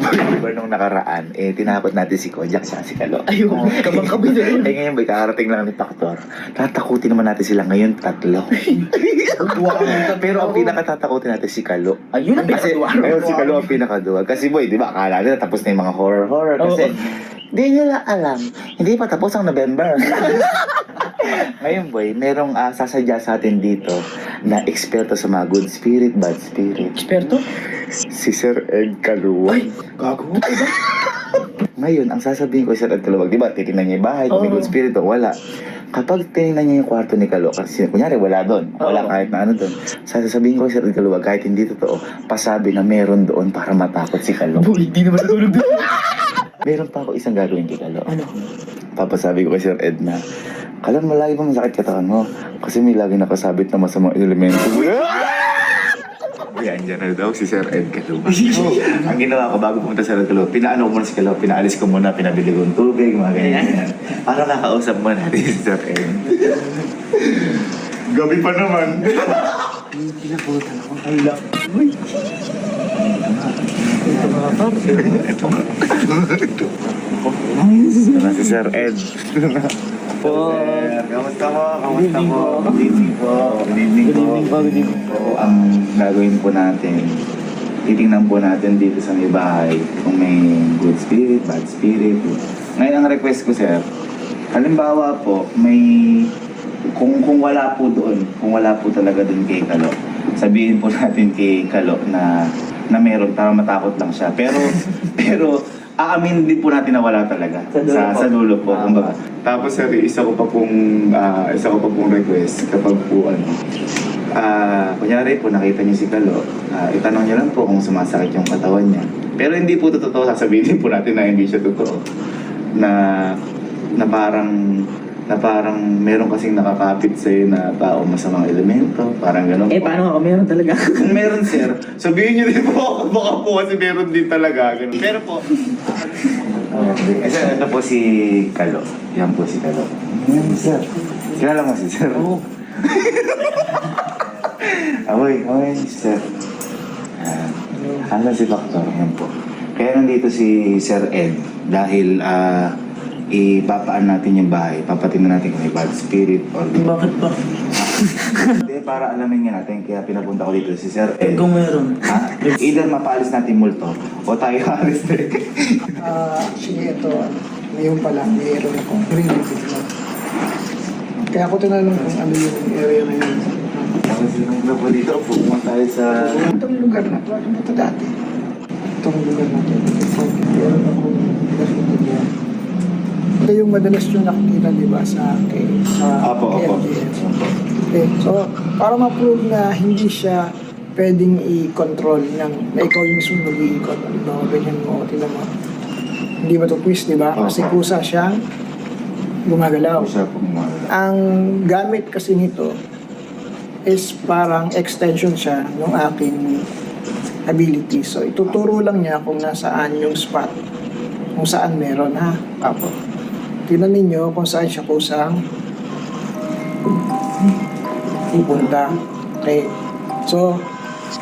Sabi ko, nung nakaraan, eh, tinapot natin si Kojak sa si Kalo. Ayun, kabang-kabi na yun. Eh ngayon ba, kakarating lang ni Paktor. Tatakutin naman natin sila ngayon, tatlo. Pero ang pinakatatakutin natin si Kalo. Ayun ang pinakaduwa. ayun, si Kalo ang pinakaduwag. Kasi boy, di ba, akala nila tapos na yung mga horror-horror. Kasi, di nila alam, hindi pa tapos ang November. Ngayon boy, merong ah, sasadya sa atin dito na eksperto sa mga good spirit, bad spirit. Eksperto? Si Sir Ed Kaluwag. Ay, gago. Ay, ba? Ngayon, ang sasabihin ko Sir Ed Kaluwag, di ba, titignan niya yung bahay, kung may Oo. good spirit o wala. Kapag tinignan niya yung kwarto ni Kalo, kasi kunyari wala doon, wala Oo. kahit na ano doon, sasabihin ko Sir Ed Kaluwag, kahit hindi totoo, pasabi na meron doon para matakot si Kalo. Boy, di naman natulog doon. meron pa ako isang gagawin kay Kalo. Ano? Papasabi ko kay Sir Ed na, Kalan, malagi ba masakit katawan mo? Kasi may lagi nakasabit na masamang elemento. Yan, dyan na daw si Sir Ed Kaluba. ang ginawa ko bago pumunta sa Ed Kaluba, pinaano ko muna si Kaluba, pinaalis ko muna, pinabili ko ng tubig, mga ganyan. ganyan. Para nakausap mo natin si Sir Ed. Gabi pa naman. Pinaputan ako. Ay, lang. Uy. Ito mga par. Ito nga. Ito. Ito na si Sir Ed. Po. Kamusta po? Kamusta po? Good evening po. Good evening po. good evening po. Ang gagawin po natin, titingnan po natin dito sa may bahay kung may good spirit, bad spirit. Ngayon ang request ko, sir, halimbawa po, may kung kung wala po doon, kung wala po talaga doon kay Kalo, sabihin po natin kay Kalo na na meron para matakot lang siya. Pero pero aamin din po natin na wala talaga Sa dulo sa, po. sa dulo po. Ah. kumbaga. Tapos sir, isa ko pa pong ah, isa ko pa pong request kapag po ano Ah, kunyari po nakita niyo si Kalo, ah, itanong niyo lang po kung sumasakit yung katawan niya. Pero hindi po totoo, sasabihin po natin na hindi siya totoo. Na na parang na parang meron kasing nakakapit sa na tao masamang elemento, parang gano'n Eh, po. paano ako meron talaga? Kung meron sir, sabihin niyo din po ako, baka po kasi meron din talaga. Ganun. Pero po, eh, sir, ito po si Kalo. Yan po si Kalo. Yan, sir. Kilala mo si sir? Oo. Amoy, amoy, sir. Ah, ano si Doctor? Yan po. Kaya nandito si Sir Ed dahil ah ipapaan natin yung bahay. Papatingnan natin kung may bad spirit or Bakit ba? Hindi, para alamin nga natin. Kaya pinapunta ko dito si Sir Ed. Kung meron. Ha? Either mapaalis natin multo o tayo aalis din. Ah, actually, ito, ngayon pa lang, mayroon akong green. Kaya ako tinanong kung ano yung area na yun. Tapos yung grupo dito, pumunta tayo sa... Itong lugar na to, ano ba ito dati? Itong lugar na to, ito, meron akong nakikita niya. Ito yung madalas yung nakikita, di ba, sa, kay, sa Apo, apo. Okay, so, para ma-prove na hindi siya pwedeng i-control ng, na ikaw yung mismo. Ano ba, ganyan mo, tinan mo. Hindi ba ito twist, di ba? Kasi kusa siyang gumagalaw. Siya pumunta. Ang gamit kasi nito is parang extension siya ng aking ability. So, ituturo lang niya kung nasaan yung spot, kung saan meron, ha? Apo. Tingnan ninyo kung saan siya kusang pupunta. Okay. So,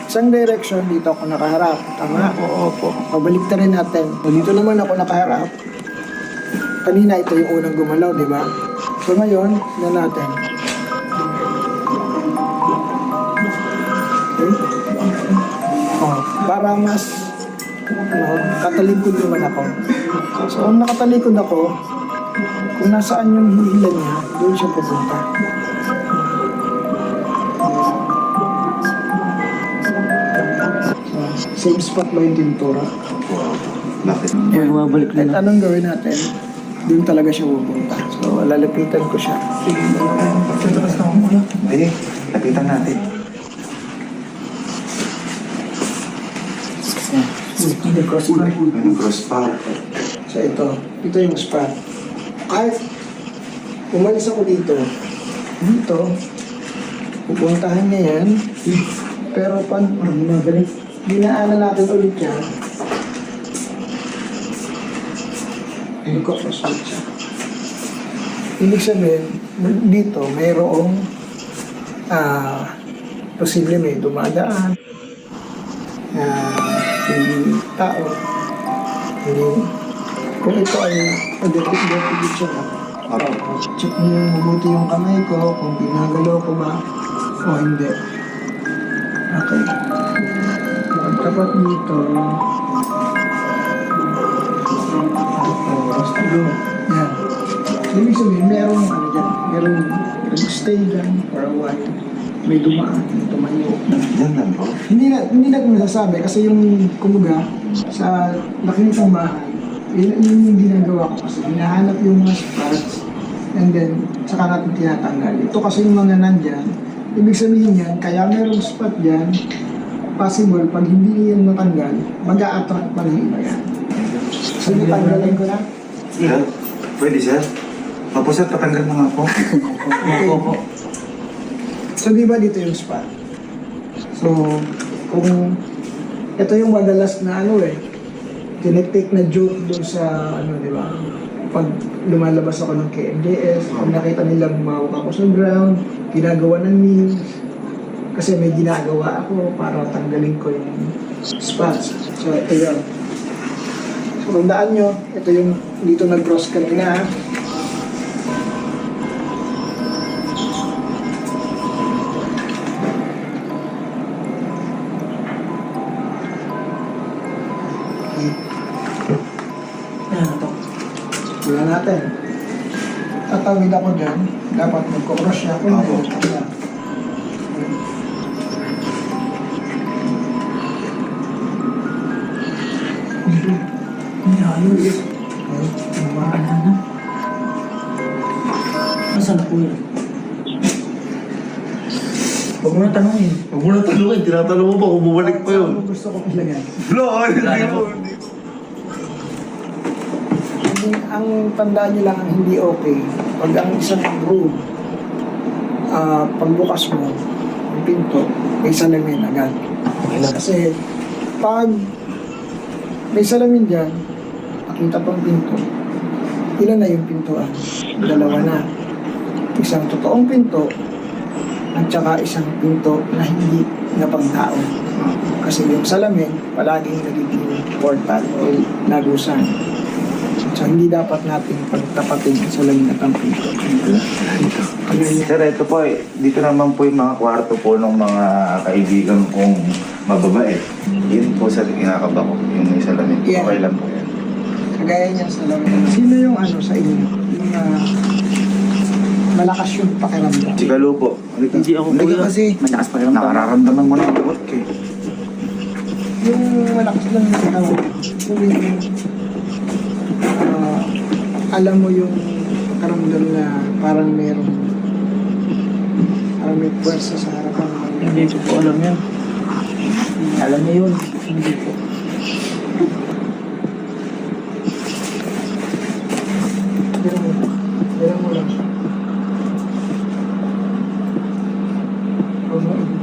isang direction dito ako nakaharap. Tama? Opo, opo. Pabalik na rin natin. So, dito naman ako nakaharap. Kanina ito yung unang gumalaw, di ba? So ngayon, na natin. Okay? Oh, para mas ano, katalikod naman ako. So, kung nakatalikod ako, kung nasaan yung hihilan niya, doon siya pupunta. So, same spot ba yung tintura? Wow. Bakit? Uy, bumabalik na. anong gawin natin, doon talaga siya pupunta. So, lalapitan ko siya. Hindi, lapitan natin. Hindi, cross pa. Cross pa. So, ito. Ito yung spot. Kahit umalis ako dito, dito, pupuntahan niya yan. Pero pag Bumabalik. dinaanan natin ulit yan, ulit siya. Ibig sabihin, dito mayroong ah posible may dumadaan. Ah, ating tao. Hindi, kung ito ay pag-depit siya, Opo. check niyo yung mabuti yung kamay ko, kung ginagalaw ko ba o hindi. Okay. Pagtapat dito, tapos tulo. Yan. Ibig sabihin, merong ano dyan, merong nag-stay dyan for a while. May dumaan, may tumayo. Yan lang po. Hindi na, hindi na masasabi kasi yung kumuga sa laki ng bahay, yun, yun yung ginagawa ko kasi hinahanap yung mga spots and then saka natin tinatanggal. Ito kasi yung mga nandyan, ibig sabihin yan, kaya merong spot dyan, possible pag hindi yan matanggal, mag-a-attract pa ng iba yan. So, tanggalin ko na. Sir, pwede sir? Opo sir, tatanggal na nga po. Okay. So, di ba dito yung spot? So, kung ito yung madalas na ano eh, tinitake na joke doon sa ano, di ba? Pag lumalabas ako ng KMJS, pag nakita nila bumawak ako sa ground, ginagawa ng memes, kasi may ginagawa ako para tanggalin ko yung spots. So, ito yun. So, tandaan nyo, ito yung dito nag-cross kanina. Natin. Tatawid ako dyan. Dapat magkocross siya. Kung Opo. hindi, wala. Hindi ayos. Ano na? Nasaan po yan? Huwag mo na tanongin. Huwag mo na tanungin, tinatanong mo pa kung bumalik pa yun. Gusto ko hindi na mo. po. Hindi, ang tandaan nyo lang ang hindi okay. Pag ang isang room, ah pagbukas mo, yung pinto, may salamin agad. Kasi pag may salamin dyan, nakita pang pinto, ilan na yung pintuan? Dalawa na. Isang totoong pinto, at saka isang pinto na hindi na pangtao. Kasi yung salamin, palaging nagiging portal o lagusan. So, hindi dapat natin pagtapatin ang salamin at ang pinto. Sir, ito po eh. Dito naman po yung mga kwarto po ng mga kaibigan kong mababae. Yun po sa kinakaba ko, yung may salamin. Yeah. Okay lang po yan. Kagaya niya sa salamin. Sino yung ano sa inyo? Yung ah, malakas yung pakiramdam. Si Galo po. Hindi ako Halika kuya. kasi. Malakas pa rin Nakararamdaman mo na yung eh. Yung malakas lang yung pakiramdam. Yung ah, alam mo yung pakiramdam na parang merong parang may puwersa sa harapan mo. Hindi ko po alam yan. Alam niyo yun. Hindi po. Pero mo, pero mo lang. Huwag mo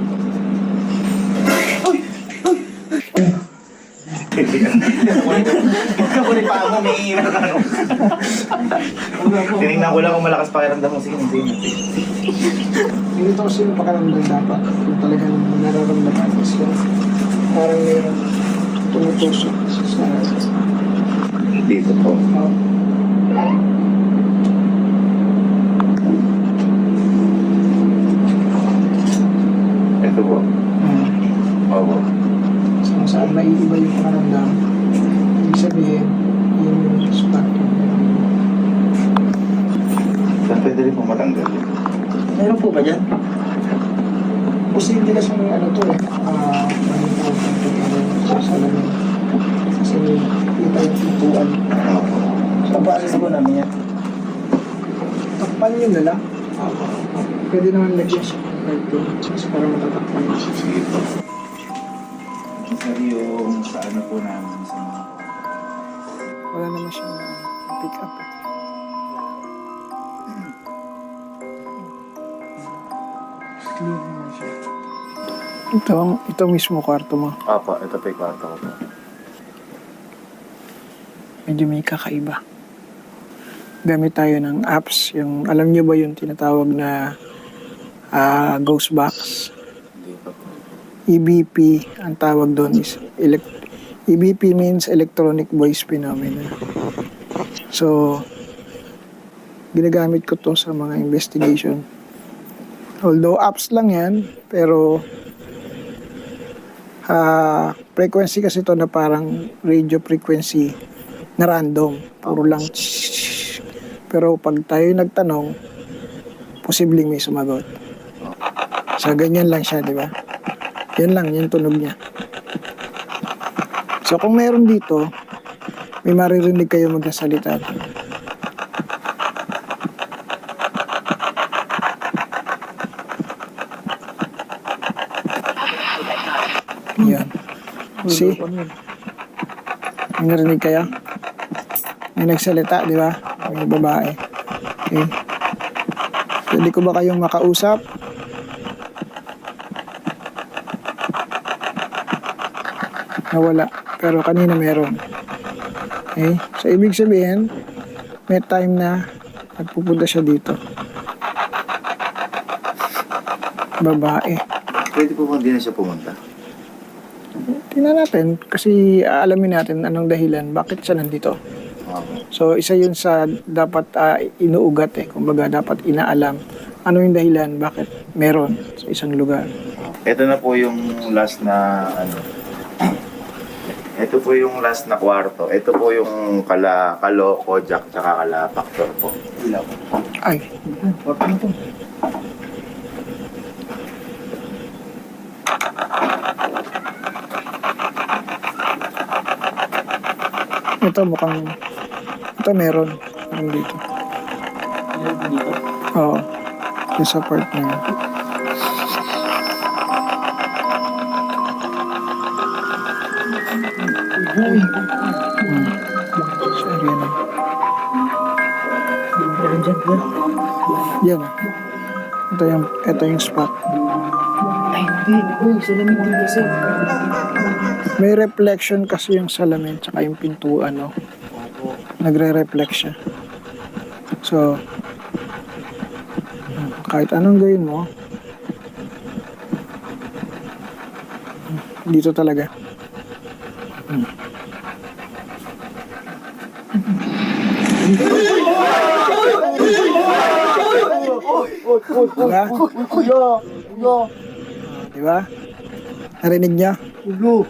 Kapuli pa ako, may. Tinignan ko lang kung malakas pakiramdam mo. Sige, sige. sige. Ganito kasi yung pakiramdam dapat. Kung talagang nararamdaman is yung parang mayroong tumutusok sa Dito po. uh, Ito po. uh, Opo. kung saan may iba yung pakiramdam. Ibig sabihin, yun yung spot yung Saan pwede rin po matanggal? Meron po ba dyan? Posible kasi yung ano to eh, ah, sa salamin. Kasi kita yung pintuan. Opo. So, paano Sasagot namin yan. takpan nyo na lang. Opo. Pwede naman lagyan siya doon. Kasi para matatakpan mo. Sige po. Sir, yung sa ano po namin sa mga Wala naman siya na pick up. Ito, ito mismo kwarto mo. Opo, ito po yung kwarto ko po. Medyo may kakaiba. Gamit tayo ng apps. Yung, alam niyo ba yung tinatawag na ah, ghost box? EBP, ang tawag doon is elect EVP means electronic voice phenomena. So, ginagamit ko to sa mga investigation. Although apps lang yan, pero ah frequency kasi to na parang radio frequency na random. Puro lang Pero pag tayo nagtanong, posibleng may sumagot. So, ganyan lang siya, di ba? Yan lang, yung tunog niya. So, kung meron dito, may maririnig kayo magsasalita. Yan. See? May narinig kayo? May nagsalita, di ba? May babae. Okay. Pwede ko ba kayong makausap? Nawala. Pero kanina meron. Okay? So, ibig sabihin, may time na nagpupunta siya dito. Babae. Pwede po ba hindi na siya pumunta? Tingnan natin kasi aalamin natin anong dahilan bakit siya nandito. So isa yun sa dapat ah, inuugat eh. Kumbaga dapat inaalam ano yung dahilan bakit meron sa isang lugar. Ito na po yung last na ano. Ito po yung last na kwarto. Ito po yung kala kalo, kojak, tsaka kala factor po. Ay, wag na. Ito mukhang ito meron. Meron dito. Oo. Yung sa part na yun. Hmm. Sorry na. Meron dyan, kuya. Yan. Ito yung, ito yung spot. Ay, hindi. Uy, salamin din kasi. May reflection kasi yung salamin tsaka yung pintuan, no? Nagre-reflect siya. So, kahit anong gawin mo, dito talaga. Diba? Kuya, kuya. Diba? Narinig niya? Ulo.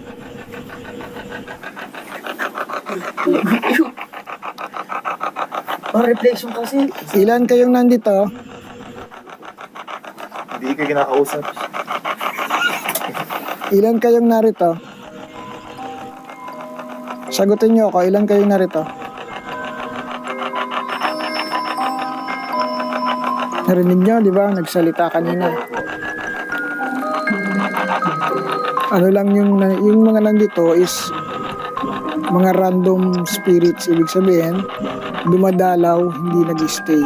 Parang reflection kasi. Ilan kayong nandito? Hindi ka kinakausap. Ilan kayong narito? Sagutin niyo ako, ilan kayong narito? Narinig niyo, di ba? Nagsalita kanina. Ano lang yung, na- yung mga nandito is mga random spirits. Ibig sabihin, dumadalaw, hindi nag-stay.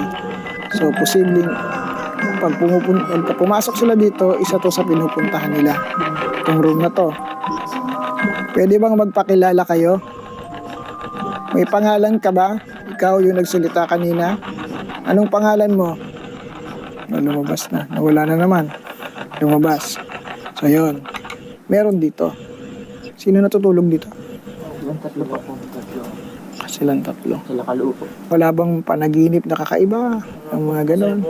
So, posibleng pag, pumupun- pag pumasok sila dito, isa to sa pinupuntahan nila. Itong room na to. Pwede bang magpakilala kayo? May pangalan ka ba? Ikaw yung nagsalita kanina. Anong pangalan mo? No, lumabas na. Nawala na naman. Lumabas. So, yun. Meron dito. Sino natutulog dito? Ilang tatlo pa po. Tatlo. Silang tatlo. Sila kaloo po. Wala bang panaginip na kakaiba? Ang mga ganon.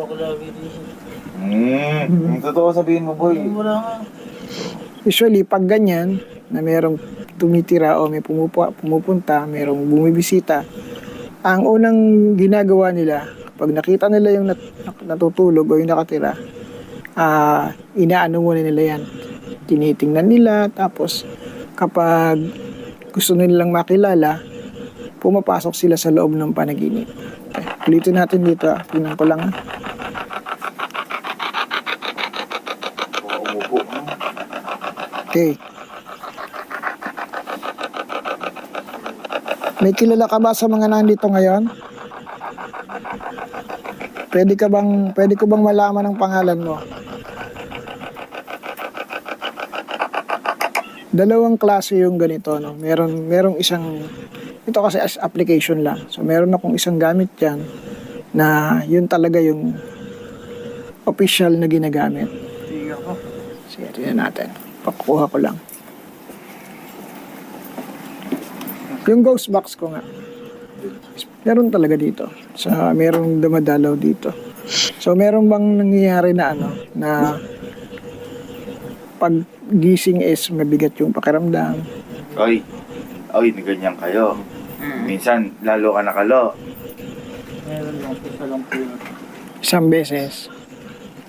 Hmm, yung totoo sabihin mo, boy. Wala nga. Usually, pag ganyan, na merong tumitira o may pumupu- pumupunta, merong bumibisita, ang unang ginagawa nila, pag nakita nila yung nat- natutulog o yung nakatira, ah inaano muna nila yan. Tinitingnan nila, tapos kapag gusto nilang makilala, pumapasok sila sa loob ng panaginip. Okay. Ulitin natin dito, ah. tingnan ko lang. ah. Okay. May kilala ka ba sa mga nandito ngayon? Pwede ka bang pwede ko bang malaman ang pangalan mo? Dalawang klase yung ganito, no. Meron merong isang ito kasi as application lang. So meron akong isang gamit diyan na yun talaga yung official na ginagamit. Sige, tingnan natin. Pakukuha ko lang. Yung ghost box ko nga. Meron talaga dito. Sa merong dumadalaw dito. So meron bang nangyayari na ano na pag gising is mabigat yung pakiramdam. Oy, oy, na ganyan kayo. Minsan, lalo ka nakalo. Meron lang, isa lang po yun. Isang beses.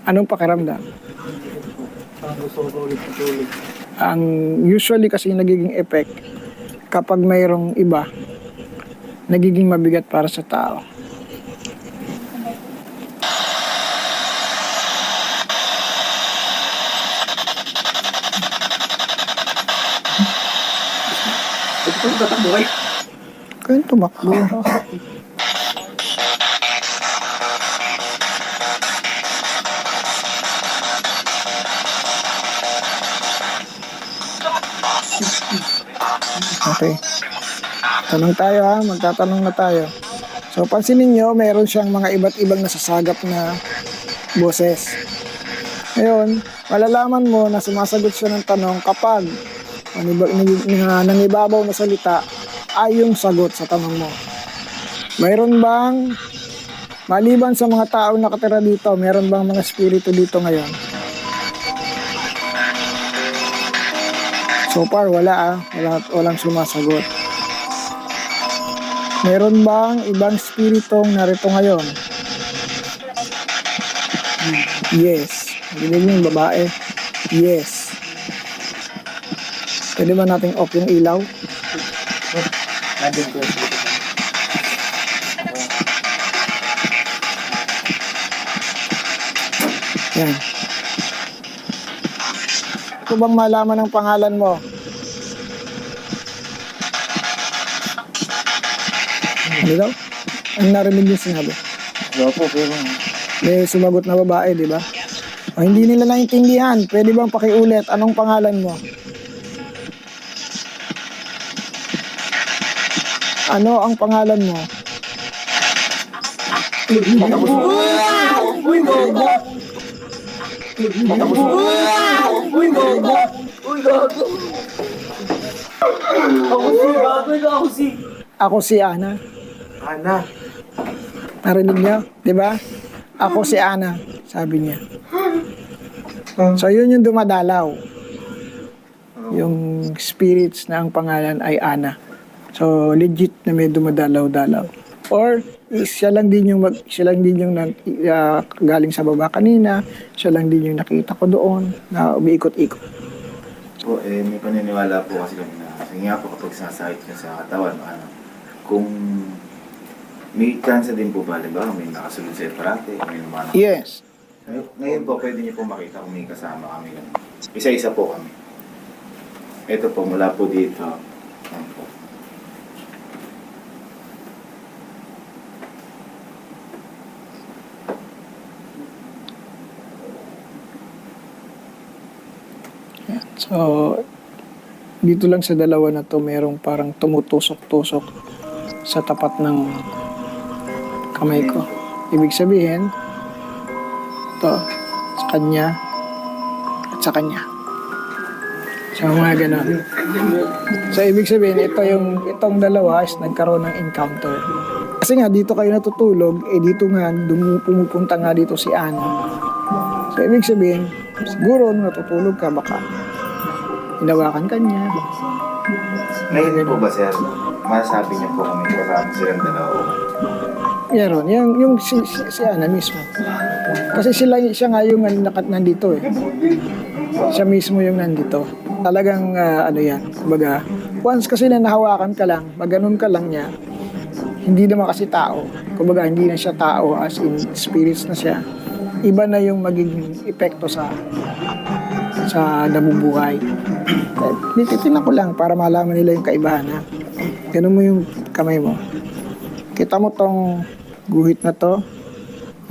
Anong pakiramdam? Parang gusto ko ulit tutulog. Ang usually kasi nagiging effect kapag mayroong iba nagiging mabigat para sa tao. Yung tatakbo kayo. Kaya tumakbo. Okay. Tanong tayo ha, magtatanong na tayo. So pansinin nyo, meron siyang mga iba't ibang nasasagap na boses. Ngayon, malalaman mo na sumasagot siya ng tanong kapag na- nangibabaw na salita ay yung sagot sa tanong mo. Mayroon bang, maliban sa mga tao nakatira dito, meron bang mga spirito dito ngayon? So far, wala ah. Wala, walang sumasagot. Meron bang ibang spiritong narito ngayon? Yes. Mo yung babae? Yes. Pwede ba nating off yung ilaw? Nandun ko. Yan. Ito bang malaman ang pangalan mo? Ano daw? Ang narinig yung sinabi? Wala po, pero May sumagot na babae, di ba? O, hindi nila naintindihan. Pwede bang pakiulit? Anong pangalan mo? Ano ang pangalan mo? Ako si, bago ako si. Ako si Ana. Ana. Narinig niyo? Di ba? Ako si Ana, sabi niya. So, yun yung dumadalaw. Yung spirits na ang pangalan ay Ana. So, legit na may dumadalaw-dalaw. Or, siya lang din yung, mag, siya lang din yung nag, ah, galing sa baba kanina. Siya lang din yung nakita ko doon na umiikot-ikot. Po, eh, may paniniwala po kasi kami na, kasi nga po kapag sasakit ka sa katawan, ano, kung may chance din po ba, ba, may nakasunod sa parate, may naman. Yes. Ngayon, ngayon po, pwede niyo po makita kung may kasama kami. Isa-isa po kami. Ito po, mula po dito. Ayan po. So, dito lang sa dalawa na to, merong parang tumutusok-tusok sa tapat ng kamay ko. Ibig sabihin, to sa kanya at sa kanya. So, mga ganun. So, ibig sabihin, ito yung, itong dalawa is nagkaroon ng encounter. Kasi nga, dito kayo natutulog, eh dito nga, pumupunta nga dito si Ana. So, ibig sabihin, siguro natutulog ka, baka hinawakan ka niya. Ngayon po ba, sir, masasabi niyo po kung may kasama silang dalawa. Meron, yung, yung si, si, si Ana mismo. Kasi sila, siya nga yung nakat nandito eh. Siya mismo yung nandito. Talagang ah, ano yan, kumbaga, once kasi na nahawakan ka lang, maganon ka lang niya, hindi naman kasi tao. Kumbaga, hindi na siya tao as in spirits na siya. Iba na yung magiging epekto sa sa nabubuhay. Eh, Titinan ko lang para malaman nila yung kaibahan ha. Ganun mo yung kamay mo. Kita mo tong guhit na to.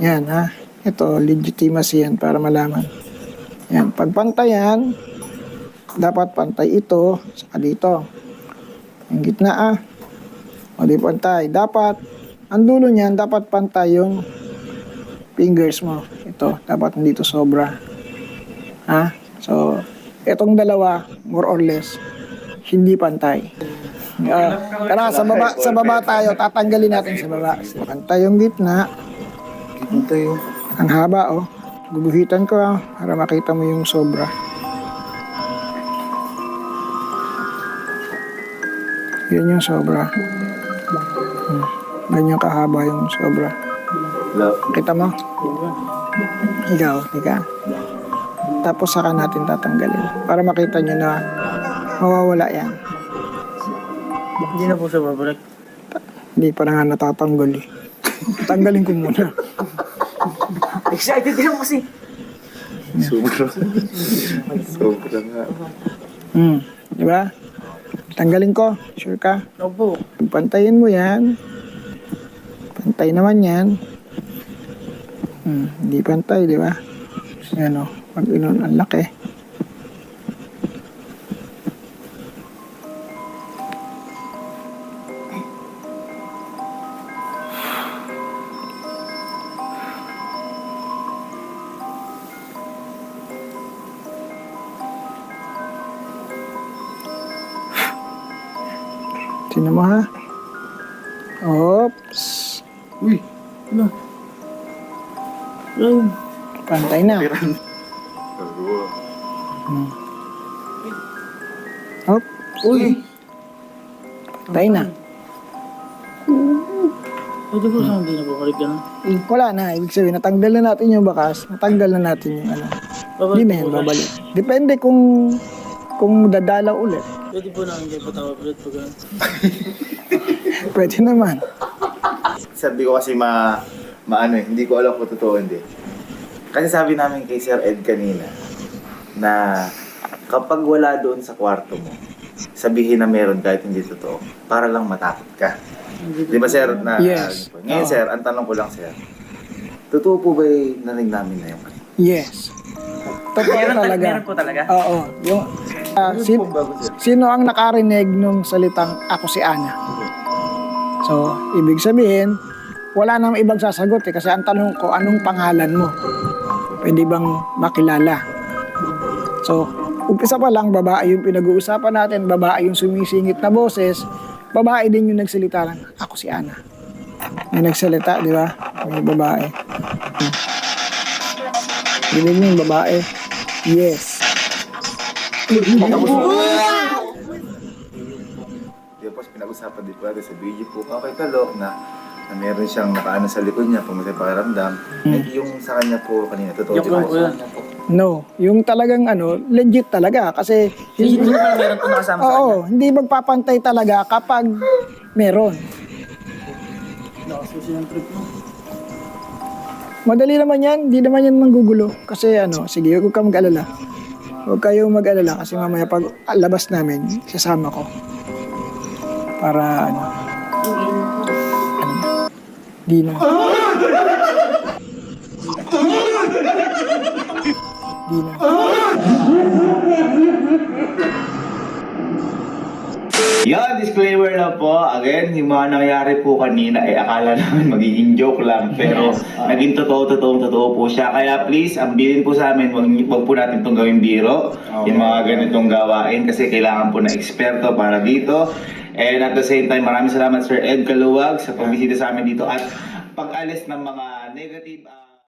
Yan ha. Ito, legitimacy yan para malaman. Yan. Pag pantayan, dapat pantay ito sa dito. Yung gitna ah. O di pantay. Dapat, ang dulo niyan, dapat pantay yung fingers mo. Ito, dapat nandito sobra. Ha? So, etong dalawa, more or less, hindi pantay. Ah, tara, sa baba, sa baba tayo. Tatanggalin natin sa baba. Pantay yung gitna. Pantay oh. Ang haba, oh. Guguhitan ko, ah, para makita mo yung sobra. Yan yung sobra. Hmm. Ganyan kahaba yung sobra. Kita mo? Ikaw, ika. Tapos saka natin tatanggalin. Para makita nyo na mawawala yan. Hindi na po siya babalik. Hindi pa na nga natatanggol eh. Tanggalin ko muna. Excited din ako kasi. Sobra. Sobra nga. Hmm. Di ba? Tanggalin ko. Sure ka? Opo. Pantayin mo yan. Pantay naman yan. Hmm. Hindi pantay, di ba? Ayan inon, ang laki. Sino mo ha? Oops. Uy. Ano? Ano? Pantay na. Hop. Wala na. Ibig sabihin, natanggal na natin yung bakas. Natanggal na natin yung ano. Hindi na yan babalik. Depende kung kung dadalaw ulit. Pwede po na hindi patawag ulit pag. Pwede naman. Sabi ko kasi ma, maano eh, hindi ko alam kung totoo hindi. Kasi sabi namin kay Sir Ed kanina na kapag wala doon sa kwarto mo, sabihin na meron kahit hindi totoo para lang matakot ka. Di ba sir? Na, Yes. Ngayon Oo. sir, ang tanong ko lang sir, totoo po ba yung narinig namin na yung Yes. Totoo talaga. Meron po talaga? Oo. Yung, ah, sin- sino ang nakarinig nung salitang ako si Ana? So, ibig sabihin, wala nang ibang sasagot eh. Kasi ang tanong ko, anong pangalan mo? Pwede bang makilala? So, umpisa pa lang, babae yung pinag-uusapan natin, babae yung sumisingit na boses, babae din yung nagsalita lang, ako si Ana. May nagsalita, di ba? May babae. Mo yung babae. Yes. Po, pinag-usapan din po natin sa video po kay Kalo na, na meron siyang nakaano sa likod niya, pumunta pakiramdam. Eh, yung sa kanya po kanina, totoo Yung di ba? po yan. No, yung talagang ano, legit talaga kasi Hindi hindi naman meron po nakasama sa kanya. Oo, hindi magpapantay talaga kapag meron. Nakasusi ng trip mo. Madali naman yan, hindi naman yan manggugulo. Kasi ano, sige, huwag kang mag-alala. Huwag kayong mag-alala kasi mamaya pag labas namin, sasama ko. Para ano. Di na. Di na. Yan, disclaimer na po. Again, yung mga nangyari po kanina ay akala namin magiging joke lang. Pero naging totoo, totoo, totoo po siya. Kaya please, ambilin po sa amin, wag, wag po natin itong gawing biro. Yung mga ganitong gawain kasi kailangan po na eksperto para dito. And at the same time, maraming salamat Sir Ed Kaluwag sa pagbisita sa amin dito at pag-alis ng mga negative...